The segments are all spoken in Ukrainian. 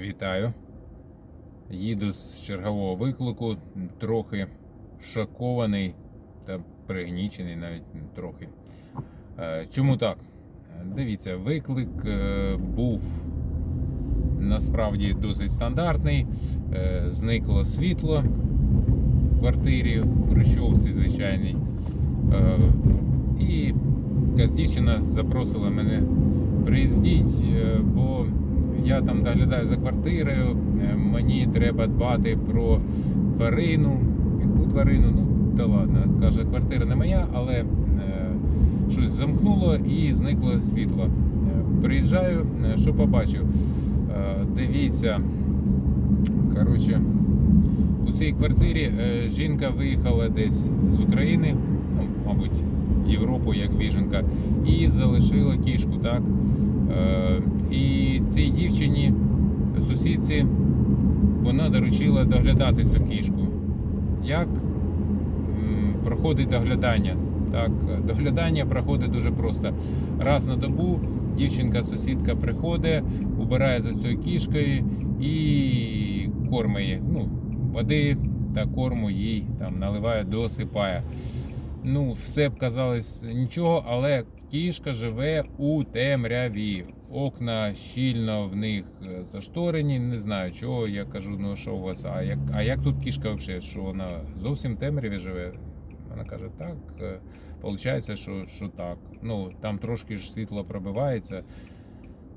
Вітаю. Їду з чергового виклику, трохи шокований та пригнічений навіть трохи. Е, Чому так? Дивіться, виклик е, був насправді досить стандартний. Е, Зникло світло в квартирі, в Хрущовці звичайній. Е, І якась дівчина запросила мене приїздіть, бо я там доглядаю за квартирою, е, мені треба дбати про тварину. Яку тварину? Ну, та ладно. Каже, квартира не моя, але е, щось замкнуло і зникло світло. Е, Приїжджаю, що побачив? Дивіться, коротше, у цій квартирі жінка виїхала десь з України, ну, мабуть, Європу як біженка, і залишила кішку, так? Е, і цій дівчині, сусідці, вона доручила доглядати цю кішку. Як проходить доглядання? Так, доглядання проходить дуже просто. Раз на добу дівчинка-сусідка приходить, убирає за цією кішкою і кормить. Ну, води та корму їй там наливає, досипає. Ну, все б казалось нічого, але кішка живе у темряві. Окна щільно в них е, зашторені. Не знаю чого. Я кажу, ну що у вас? А як, а як тут кішка взагалі? Що вона зовсім темряві живе? Вона каже, так. е, Получається, що, що так. Ну, там трошки ж світло пробивається.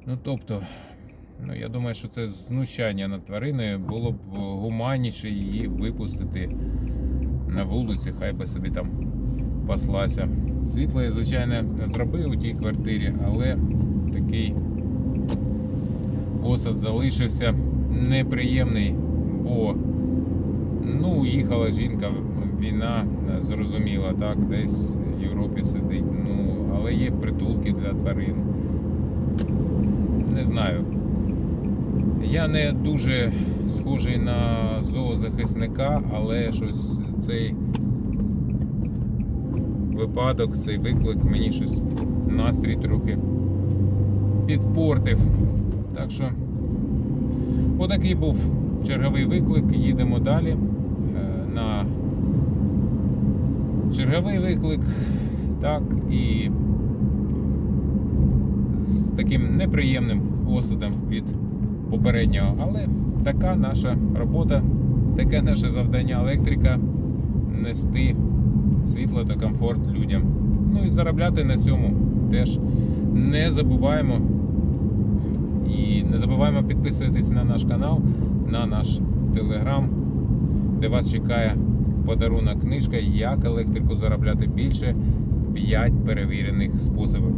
Ну, тобто, ну, я думаю, що це знущання над твариною. Було б гуманніше її випустити на вулиці, хай би собі там паслася. Світло я, звичайно, зробив у тій квартирі, але такий осад залишився неприємний, бо ну, уїхала жінка, війна зрозуміла, так, десь в Європі сидить. Ну, але є притулки для тварин. Не знаю. Я не дуже схожий на зоозахисника, але щось цей випадок, цей виклик мені щось настрій трохи підпортив. Так що, отакий був черговий виклик. Їдемо далі е, на черговий виклик. Так, і з таким неприємним осадом від попереднього. Але така наша робота, таке наше завдання електрика нести світло та комфорт людям. Ну і заробляти на цьому теж не забуваємо. І не забуваємо підписуватись на наш канал, на наш телеграм, де вас чекає подарунок книжка, як електрику заробляти більше 5 перевірених способів.